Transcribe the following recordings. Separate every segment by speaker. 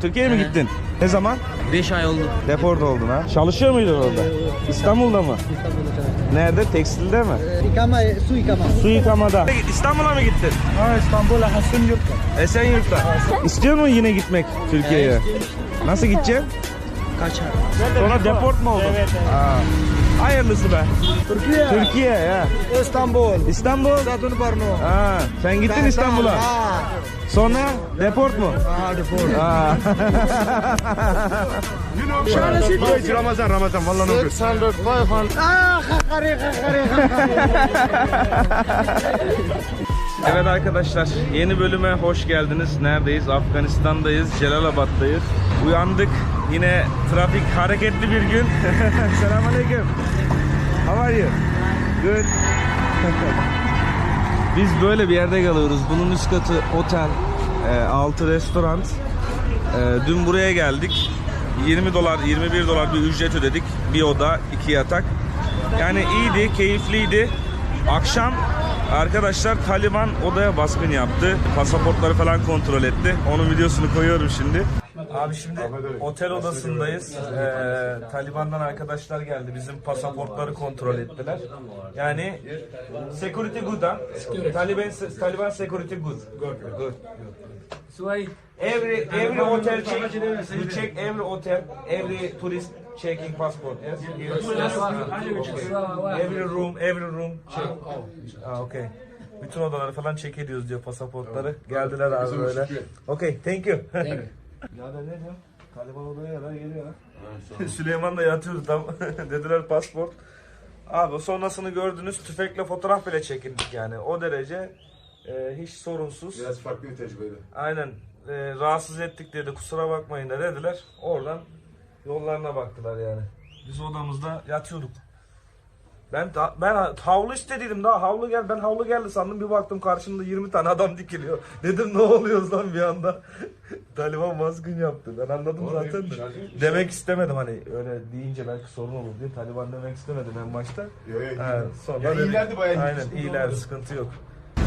Speaker 1: Türkiye'ye mi gittin? Ne zaman?
Speaker 2: 5 ay oldu.
Speaker 1: Deport oldun ha. Çalışıyor muydun orada? İstanbul'da mı? Nerede? Tekstilde mi?
Speaker 3: İkama, su ikama.
Speaker 1: Su yıkamada. İstanbul'a mı gittin?
Speaker 3: Ha İstanbul'a Hasan yurtta.
Speaker 1: Esenyurt'ta. İstiyor musun yine gitmek Türkiye'ye? Nasıl gideceksin?
Speaker 2: Kaç ay?
Speaker 1: Sonra deport mu oldun?
Speaker 3: Evet, evet.
Speaker 1: Aa, hayırlısı be.
Speaker 3: Türkiye.
Speaker 1: Türkiye ya.
Speaker 3: İstanbul.
Speaker 1: İstanbul.
Speaker 3: Zadun Barno.
Speaker 1: Aa, sen gittin İstanbul'a. Sonra deport mu?
Speaker 3: Ha, deport.
Speaker 1: Aa.
Speaker 4: Ramazan Ramazan vallahi ne
Speaker 3: 600, 500. Ah, kakari, kakari, kakari.
Speaker 1: Evet arkadaşlar yeni bölüme hoş geldiniz. Neredeyiz? Afganistan'dayız. Celalabad'dayız. Uyandık. Yine trafik hareketli bir gün. Selamünaleyküm. How are you? Good. Biz böyle bir yerde kalıyoruz. Bunun üst katı otel, e, altı restoran. E, dün buraya geldik. 20 dolar, 21 dolar bir ücret ödedik. Bir oda, iki yatak. Yani iyiydi, keyifliydi. Akşam arkadaşlar Taliban odaya baskın yaptı. Pasaportları falan kontrol etti. Onun videosunu koyuyorum şimdi. Abi şimdi otel odasındayız. Ee, Taliban'dan arkadaşlar geldi. Bizim pasaportları kontrol ettiler. Yani security good ha. Taliban Taliban security good. Good. Good. Every every hotel check you check every hotel every tourist checking passport yes? Yes. okay. every room every room check. Ah, okay. Bütün odaları falan check ediyoruz diyor pasaportları. Geldiler abi böyle. okay thank you ya da ne diyor Taliban odaya kadar geliyor Süleyman da yatıyordu tam dediler pasport abi sonrasını gördünüz tüfekle fotoğraf bile çekindik yani o derece e, hiç sorunsuz
Speaker 4: Biraz farklı bir tecrübeydi.
Speaker 1: Aynen. Ee, rahatsız ettik dedi. Kusura bakmayın da dediler. Oradan yollarına baktılar yani. Biz odamızda yatıyorduk. Ben da, ben havlu istediydim daha havlu gel ben havlu geldi sandım bir baktım karşımda 20 tane adam dikiliyor. Dedim ne oluyoruz lan bir anda. Taliban baskın yaptı. Ben anladım zaten de. Demek istemedim hani öyle deyince belki sorun olur diye Taliban demek istemedim en başta.
Speaker 4: Yo, yo,
Speaker 1: Ha, sonra
Speaker 4: Ya iyilerdi bayağı,
Speaker 1: Aynen iyiler sıkıntı yok.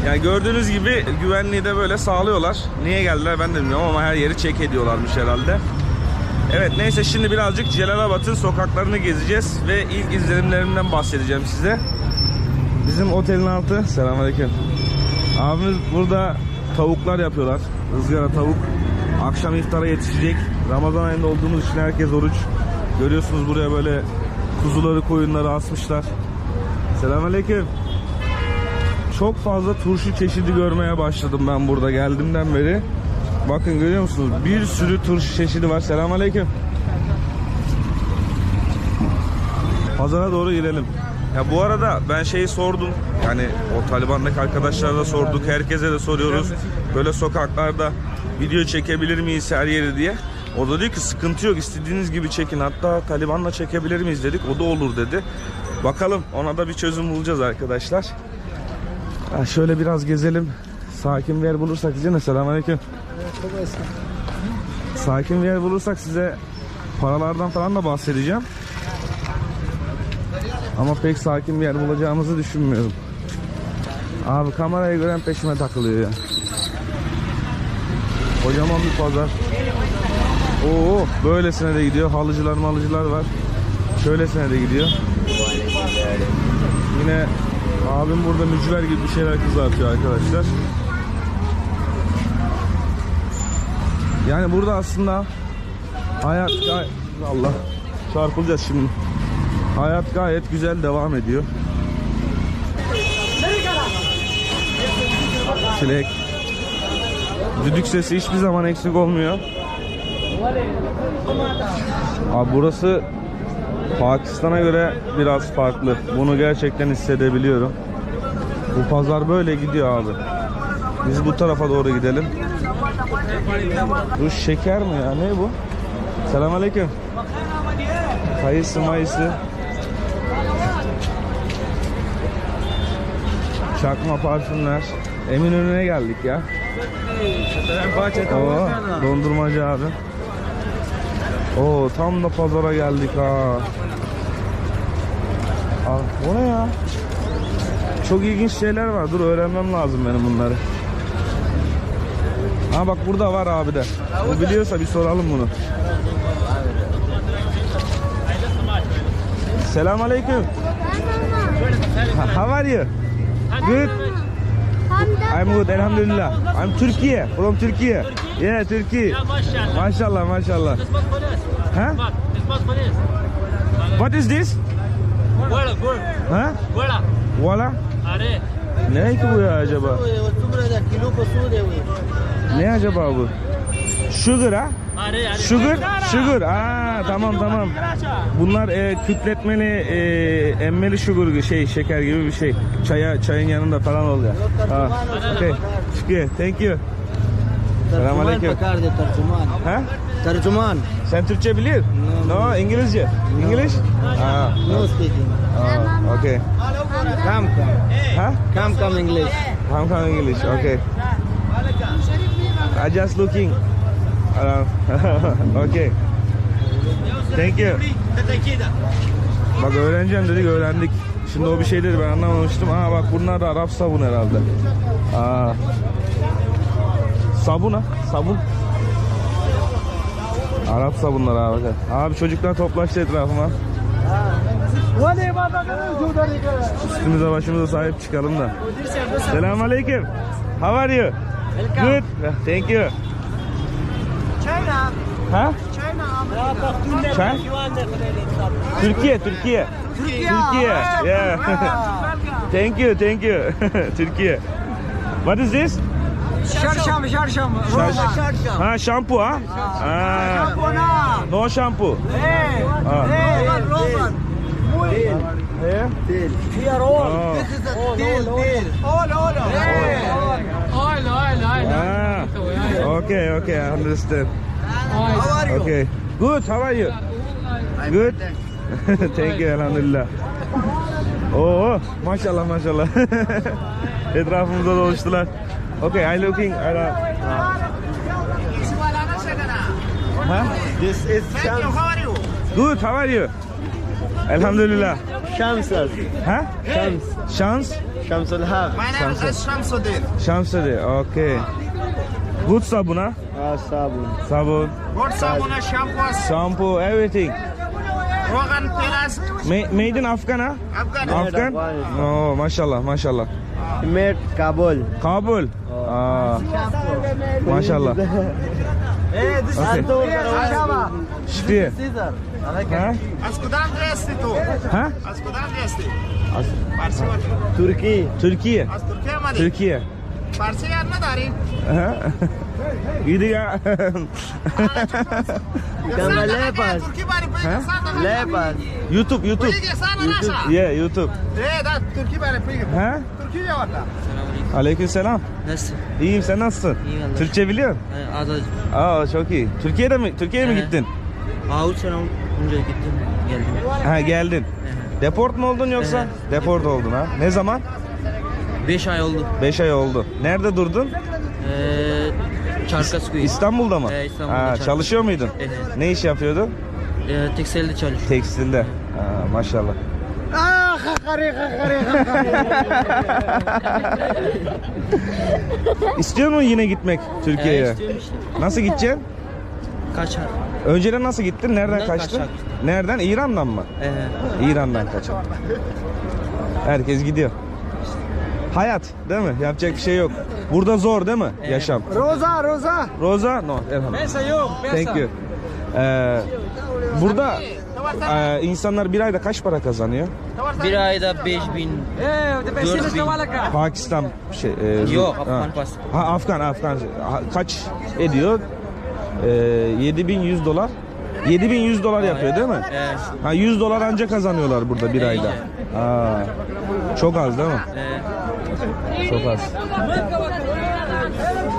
Speaker 1: Yani gördüğünüz gibi güvenliği de böyle sağlıyorlar. Niye geldiler ben de bilmiyorum ama her yeri çek ediyorlarmış herhalde. Evet neyse şimdi birazcık Celalabad'ın sokaklarını gezeceğiz ve ilk izlenimlerimden bahsedeceğim size. Bizim otelin altı. Selamünaleyküm. Abimiz burada tavuklar yapıyorlar. ızgara tavuk. Akşam iftara yetişecek. Ramazan ayında olduğumuz için herkes oruç. Görüyorsunuz buraya böyle kuzuları koyunları asmışlar. Selamünaleyküm. Çok fazla turşu çeşidi görmeye başladım ben burada geldiğimden beri. Bakın görüyor musunuz? Bir sürü turşu çeşidi var. Selamünaleyküm. Pazara doğru girelim. Ya bu arada ben şeyi sordum. Yani o Taliban'daki arkadaşlara da sorduk. Herkese de soruyoruz. Böyle sokaklarda video çekebilir miyiz her yeri diye. O da diyor ki sıkıntı yok istediğiniz gibi çekin. Hatta Taliban'la çekebilir miyiz dedik. O da olur dedi. Bakalım ona da bir çözüm bulacağız arkadaşlar. Ha, şöyle biraz gezelim. Sakin bir yer bulursak size selamünaleyküm. Sakin bir yer bulursak size paralardan falan da bahsedeceğim. Ama pek sakin bir yer bulacağımızı düşünmüyorum. Abi kamerayı gören peşime takılıyor ya. Kocaman bir pazar. Oo böylesine de gidiyor. Halıcılar malıcılar var. Şöylesine de gidiyor. Yine abim burada mücver gibi bir şeyler kızartıyor arkadaşlar. Yani burada aslında hayat gay- Allah çarpılacağız şimdi. Hayat gayet güzel devam ediyor. Çilek. Düdük sesi hiçbir zaman eksik olmuyor. Abi burası Pakistan'a göre biraz farklı. Bunu gerçekten hissedebiliyorum. Bu pazar böyle gidiyor abi. Biz bu tarafa doğru gidelim. Bu şeker mi ya? Ne bu? Selamünaleyküm. Kayısı mayısı. Çakma parfümler. Eminönü'ne geldik ya. Oo, dondurmacı abi. Oo tam da pazara geldik ha. Aa, o ne ya? Çok ilginç şeyler var. Dur öğrenmem lazım benim bunları. Ha bak burada var abi de. Bu biliyorsa bir soralım bunu. Selam aleyküm. How are you? Good. I'm good, elhamdülillah. I'm Türkiye, from Türkiye. Yeah, Türkiye. Maşallah, maşallah. Ha? What is this?
Speaker 2: Gola, gola,
Speaker 1: Ha?
Speaker 2: gola.
Speaker 1: Voila.
Speaker 2: Are.
Speaker 1: Ne ki bu ya acaba? Ne acaba bu? Sugar ha? Sugar, sugar. Aa, tamam tamam. Bunlar e, kütletmeli, e, emmeli sugar şey, şeker gibi bir şey. Çaya, çayın yanında falan oluyor. Ha. Okay. Şükür, thank you.
Speaker 3: Selamun aleyküm.
Speaker 1: Ha?
Speaker 3: Tercüman.
Speaker 1: Sen Türkçe bilir? No, no İngilizce. No. İngiliz?
Speaker 3: Ah, no
Speaker 1: speaking. Ah, okay.
Speaker 3: Come come.
Speaker 1: Ha?
Speaker 3: Come come English.
Speaker 1: Come come English. Okay. I just looking okay. Thank you. Bak öğreneceğim dedik öğrendik. Şimdi o bir şey dedi ben anlamamıştım. Aa bak bunlar da Arap sabun herhalde. Aa. Sabun ha? Sabun. Arap sabunlar abi. Abi çocuklar toplaştı etrafıma. Üstümüze başımıza sahip çıkalım da. Selamun aleyküm. How are you? Welcome. Good. Thank you.
Speaker 3: China.
Speaker 1: Ha?
Speaker 3: China
Speaker 1: Amerika. China? Türkiye, Türkiye. Türkiye. Türkiye. Ah, yeah. thank you, thank you. Türkiye. What is this?
Speaker 3: Şarşam,
Speaker 1: şarşam.
Speaker 3: Şarşam.
Speaker 1: Ha, şampu ha? Ha.
Speaker 3: Şampu na.
Speaker 1: No şampu.
Speaker 3: Hey.
Speaker 1: Ah.
Speaker 3: Hey.
Speaker 1: Roman. Değil. Değil.
Speaker 3: Here all. This is a deal, deal. All, all.
Speaker 1: Hey. Okay, okay, I understand.
Speaker 3: How are you?
Speaker 1: Okay. Good, how are you? Good. Thank you, elhamdülillah. Oo, maşallah maşallah. Etrafımıza doluştular. Okay, I looking around. Ha?
Speaker 3: This is Shams.
Speaker 1: Good, how are you? Elhamdülillah.
Speaker 3: Shamsas.
Speaker 1: Ha?
Speaker 3: Shams.
Speaker 1: Şans?
Speaker 3: Shamsul Haq.
Speaker 4: My name is Shamsuddin.
Speaker 1: Dedi. Okay. Good sabun ha?
Speaker 3: Ah, sabun.
Speaker 1: Sabun,
Speaker 4: Good sabuna shampoo,
Speaker 1: shampoo, everything.
Speaker 4: Rogan Pilas,
Speaker 1: Ma- made in Afghan ha?
Speaker 4: Afghan.
Speaker 1: Afghan? Oh, maşallah maşallah.
Speaker 3: Made Kabul.
Speaker 1: Kabul. Aa, maşallah.
Speaker 3: Hey, this
Speaker 1: Okay.
Speaker 3: is. Caesar.
Speaker 1: Ha?
Speaker 4: Askudan dresti tu.
Speaker 1: Ha?
Speaker 4: Askudan.
Speaker 3: Turkey.
Speaker 1: Türkiye.
Speaker 4: Türkiye madi.
Speaker 1: Türkiye.
Speaker 4: Dari.
Speaker 1: Ha? Gidiyor.
Speaker 3: Kama Lepas. Lepas.
Speaker 1: YouTube, YouTube.
Speaker 4: Peki nasıl?
Speaker 1: Yeah, YouTube.
Speaker 4: Eh da Türkiye bari pe.
Speaker 1: Ha?
Speaker 4: Türkiye ya valla.
Speaker 1: Aleykümselam.
Speaker 2: Nasıl?
Speaker 1: İyiyim sen nasılsın?
Speaker 2: İyiyim vallahi.
Speaker 1: Türkçe biliyor musun?
Speaker 2: Az az.
Speaker 1: Aa çok iyi. Türkiye'de mi? Türkiye'ye mi
Speaker 2: Evet.
Speaker 1: gittin?
Speaker 2: Aa, üç sene önce gittim. Geldim.
Speaker 1: Ha geldin. Deport mu oldun yoksa?
Speaker 2: Evet.
Speaker 1: Deport oldun ha. Ne zaman?
Speaker 2: Beş ay oldu.
Speaker 1: 5 ay oldu. Nerede durdun?
Speaker 2: Ee, Çarkasköy.
Speaker 1: İstanbul'da mı?
Speaker 2: Evet, İstanbul'da
Speaker 1: Ha, çalışıyor muydun?
Speaker 2: Evet.
Speaker 1: Ne iş yapıyordun?
Speaker 2: Ee, tekstilde çalışıyorum.
Speaker 1: Tekstilde. Ha, maşallah.
Speaker 3: Ah.
Speaker 1: İstiyor musun yine gitmek
Speaker 2: Ee,
Speaker 1: Türkiye'ye?
Speaker 2: istiyorum işte.
Speaker 1: Nasıl gideceksin?
Speaker 2: Kaçar.
Speaker 1: Önceden nasıl gittin? Nereden
Speaker 2: Ben
Speaker 1: kaçtın?
Speaker 2: kaçak.
Speaker 1: Nereden? İran'dan mı?
Speaker 2: Ee,
Speaker 1: İran'dan kaçan. Herkes gidiyor. Hayat değil mi? Yapacak bir şey yok. Burada zor değil mi? Yaşam.
Speaker 3: Roza, Roza.
Speaker 1: Roza? No. Elhamdülillah.
Speaker 3: yok.
Speaker 1: Thank you. Ee, burada e, insanlar bir ayda kaç para kazanıyor?
Speaker 2: bir ayda 5000 bin, 4000
Speaker 1: Pakistan şey e,
Speaker 2: Yok,
Speaker 1: ha.
Speaker 2: Afgan.
Speaker 1: Ha Afgan Afgan. Ha, kaç ediyor? Ee, 7100 dolar. 7100 dolar yapıyor değil mi?
Speaker 2: Ee,
Speaker 1: Ha 100 dolar anca kazanıyorlar burada bir ayda. Ha, çok az değil mi?
Speaker 2: e,
Speaker 1: Çok az.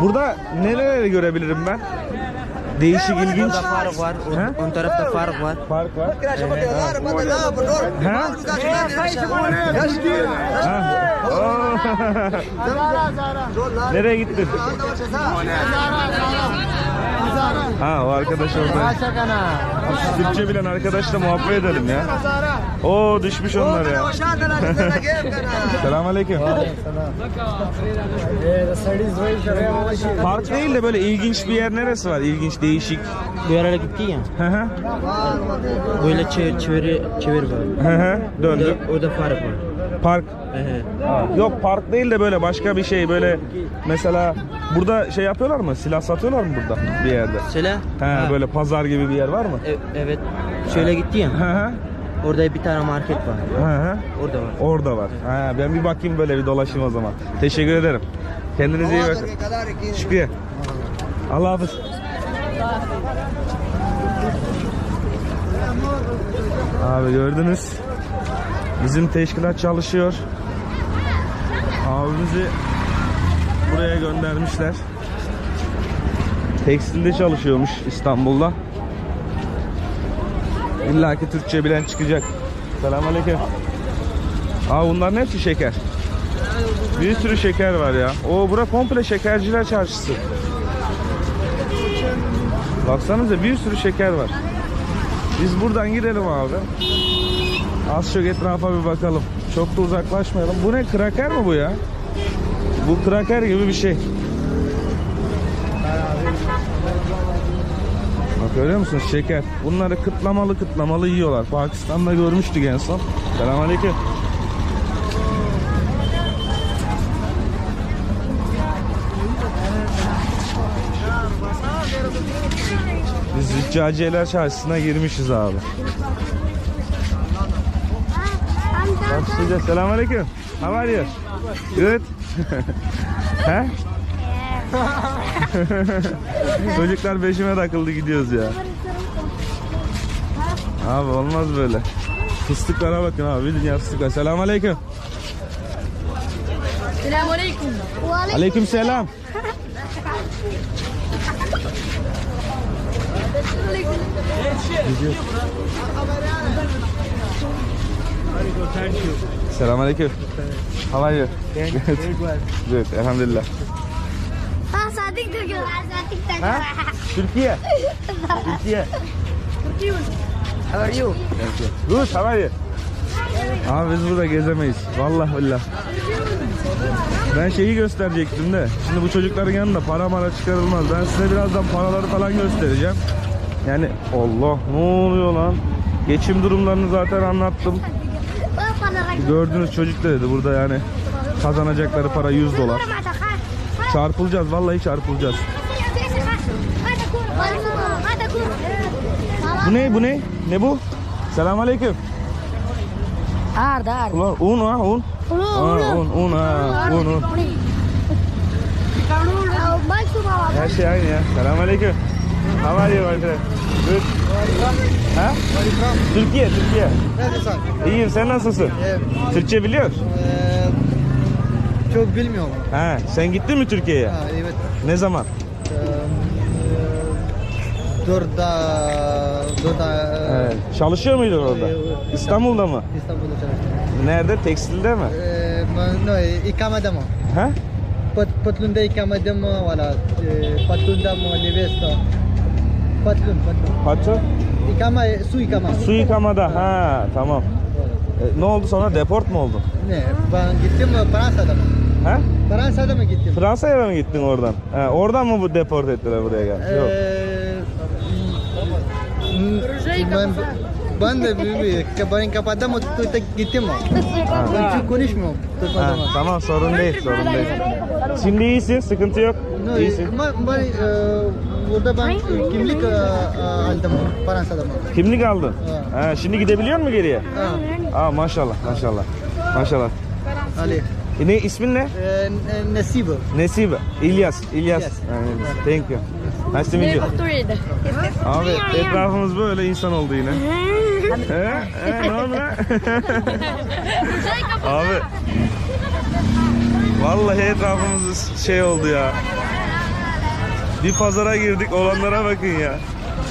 Speaker 1: Burada nereleri görebilirim ben? Değişik ilginç.
Speaker 2: Burada fark var.
Speaker 1: Ha?
Speaker 2: O, ön tarafta fark var.
Speaker 1: Fark var. Ha? Ha? Oo. Nereye gittin? Ha o arkadaş orada. Türkçe bilen arkadaşla muhabbet edelim ya. Oo düşmüş onlar ya. Selamünaleyküm. Park değil de böyle ilginç bir yer neresi var? İlginç, değişik.
Speaker 2: Bir arada gitti ya.
Speaker 1: Hı hı.
Speaker 2: Böyle çevir çevir çevir var.
Speaker 1: Hı hı. Döndük.
Speaker 2: Orada, orada fark var.
Speaker 1: Park.
Speaker 2: Ehe.
Speaker 1: Yok park değil de böyle başka bir şey böyle mesela burada şey yapıyorlar mı? Silah satıyorlar mı burada bir yerde?
Speaker 2: Söyle.
Speaker 1: He
Speaker 2: Ha.
Speaker 1: böyle pazar gibi bir yer var mı?
Speaker 2: E- evet. Şöyle gitti ya.
Speaker 1: Hı hı.
Speaker 2: Orada bir tane market var.
Speaker 1: Hı hı.
Speaker 2: Orada var.
Speaker 1: Orada var. Ha, ben bir bakayım böyle bir dolaşayım o zaman. Teşekkür ederim. Kendinize iyi bakın. Şükriye. Allah hafız. Abi gördünüz. Bizim teşkilat çalışıyor. Abimizi buraya göndermişler. Tekstilde çalışıyormuş İstanbul'da. İlla ki Türkçe bilen çıkacak. Selamünaleyküm. Aa bunların hepsi şeker. Bir sürü şeker var ya. O bura komple şekerciler çarşısı. Baksanıza bir sürü şeker var. Biz buradan gidelim abi. Az çok etrafa bir bakalım. Çok da uzaklaşmayalım. Bu ne? Kraker mi bu ya? Bu kraker gibi bir şey. Görüyor musunuz? Şeker. Bunları kıtlamalı kıtlamalı yiyorlar. Pakistan'da görmüştük en son. Selamünaleyküm. Biz Züccaciyeler Çarşısı'na girmişiz abi. Bak size selamünaleyküm. How are you? Good. He? Çocuklar peşime takıldı gidiyoruz ya. Abi olmaz böyle. Fıstıklara bakın abi. Bir dünya fıstıklar. Selamünaleyküm.
Speaker 5: Selamünaleyküm.
Speaker 1: Aleyküm selam. Selamünaleyküm. How are you? Good. Good. Elhamdülillah.
Speaker 5: Ha Sadık Türk'ü. Sadık
Speaker 1: Ha? Türkiye. Türkiye.
Speaker 3: How are you?
Speaker 1: Good. How are you? Abi biz burada gezemeyiz. Vallahi billah. Ben şeyi gösterecektim de. Şimdi bu çocukların yanında para mara çıkarılmaz. Ben size birazdan paraları falan göstereceğim. Yani Allah ne oluyor lan? Geçim durumlarını zaten anlattım. Gördüğünüz çocuk da dedi burada yani kazanacakları para 100 dolar. Çarpılacağız vallahi çarpılacağız. Bu ne bu ne? Ne bu? Selamünaleyküm.
Speaker 5: Arda arda.
Speaker 1: Ulan un ha un. Ha, un un ha un un. Her şey aynı ya. Selamünaleyküm. How are you my friend? Good. Ha? Türkiye, Türkiye. İyiyim, sen nasılsın? Türkçe biliyor musun?
Speaker 3: Ee, çok bilmiyorum.
Speaker 1: Ha, sen gittin mi Türkiye'ye?
Speaker 3: Ha, evet.
Speaker 1: Ne zaman?
Speaker 3: Dörda, dörda
Speaker 1: Evet. Çalışıyor muydun orada? İstanbul'da mı?
Speaker 3: İstanbul'da çalıştım.
Speaker 1: Nerede? Tekstilde mi?
Speaker 3: Ee, no, ikamedim.
Speaker 1: Ha?
Speaker 3: Pat, patlunda ikamedim. Valla. E, patlunda mı? Nevesta. Patlun, patlun.
Speaker 1: Patron?
Speaker 3: İkame, su ikame.
Speaker 1: Su yıkamada. Ha, tamam. E, ne oldu sonra? Deport mu oldun?
Speaker 3: Ne? Ben gittim Fransa'da mı?
Speaker 1: Ha?
Speaker 3: Fransa'da mı gittim?
Speaker 1: Fransa'ya mı gittin oradan? Ha, oradan mı bu deport ettiler buraya gel? Yok.
Speaker 3: Ee, m- ben, ben de bir- ben kapattım tuta gittim. Ben çok konuşmuyorum.
Speaker 1: Ha, tamam sorun değil, sorun değil. Şimdi iyisin, sıkıntı yok.
Speaker 3: No,
Speaker 1: İyisin.
Speaker 3: ben, ben e, burada ben kimlik e, e, aldım Fransa'da mı?
Speaker 1: Kimlik aldın? Ha, şimdi gidebiliyor musun geriye?
Speaker 3: Ha,
Speaker 1: Aa maşallah, maşallah. Maşallah.
Speaker 3: Ali.
Speaker 1: E, ne ismin ne?
Speaker 3: E, n- Nasip.
Speaker 1: Nesibe. İlyas. İlyas.
Speaker 3: İlyas.
Speaker 1: Yani, thank you. Nice to meet you. Abi etrafımız böyle insan oldu yine. He? He, ne oldu lan? Abi. Vallahi etrafımız şey oldu ya. Bir pazara girdik olanlara bakın ya.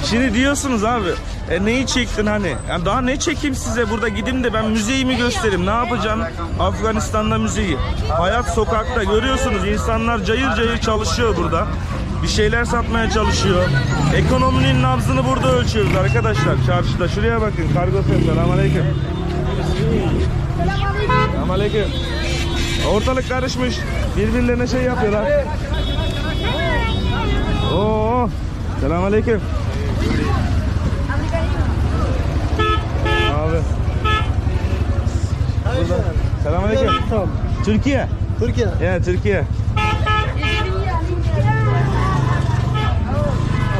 Speaker 1: Şimdi diyorsunuz abi e neyi çektin hani? Yani daha ne çekeyim size burada gideyim de ben müzeyi mi göstereyim? Ne yapacağım? Afganistan'da müzeyi. Hayat sokakta görüyorsunuz insanlar cayır cayır çalışıyor burada. bir şeyler satmaya çalışıyor. Ekonominin nabzını burada ölçüyoruz arkadaşlar. Çarşıda. Şuraya bakın. Kargo sen. Selamünaleyküm. Selamünaleyküm. Ortalık karışmış. Birbirlerine şey yapıyorlar. Oo. Selamünaleyküm. Abi. Burada. Selamünaleyküm. Türkiye.
Speaker 3: Türkiye.
Speaker 1: Yeah, Türkiye.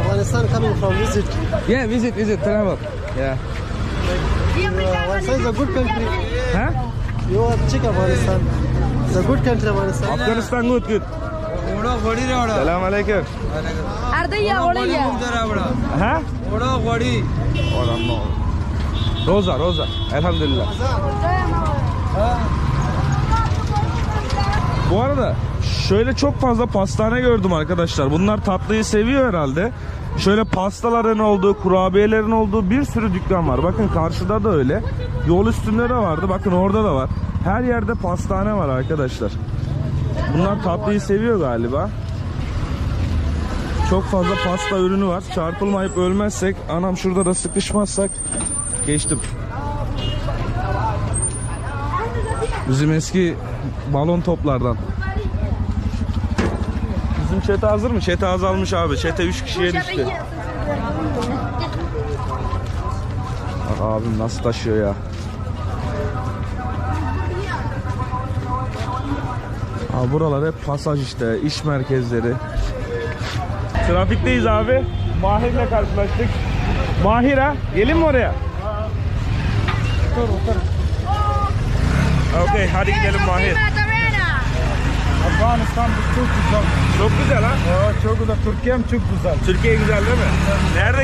Speaker 3: Afghanistan coming from visit.
Speaker 1: Yeah, visit, visit, travel. Yeah.
Speaker 3: Afghanistan is a good country.
Speaker 1: Ha?
Speaker 3: You are check Afghanistan. It's a good country Afghanistan.
Speaker 1: Afganistan good, good.
Speaker 2: ओड़ा घोड़ी रे ओड़ा
Speaker 1: Selamünaleyküm.
Speaker 5: अर्धा या ओड़ा या
Speaker 2: उधर आवड़ा
Speaker 1: Ha?
Speaker 2: ओड़ा घोड़ी
Speaker 1: Oradan ne Roza, Roza. Elhamdülillah. Bu arada şöyle çok fazla pastane gördüm arkadaşlar. Bunlar tatlıyı seviyor herhalde. Şöyle pastaların olduğu, kurabiyelerin olduğu bir sürü dükkan var. Bakın karşıda da öyle. Yol üstünde de vardı. Bakın orada da var. Her yerde pastane var arkadaşlar. Bunlar tatlıyı seviyor galiba. Çok fazla pasta ürünü var. Çarpılmayıp ölmezsek, anam şurada da sıkışmazsak geçtim. Bizim eski balon toplardan. Bizim çete hazır mı? Çete azalmış abi. Çete 3 kişiye düştü. Bak abim nasıl taşıyor ya. Abi buralar hep pasaj işte, iş merkezleri. Trafikteyiz abi. Mahir'le karşılaştık. Mahir ha? Gelin mi oraya? Okey hadi gidelim Mahir.
Speaker 3: Afghanistan çok güzel.
Speaker 1: Çok güzel ha.
Speaker 3: Çok güzel. Türkiye'm çok güzel.
Speaker 1: Türkiye güzel değil mi? Nerede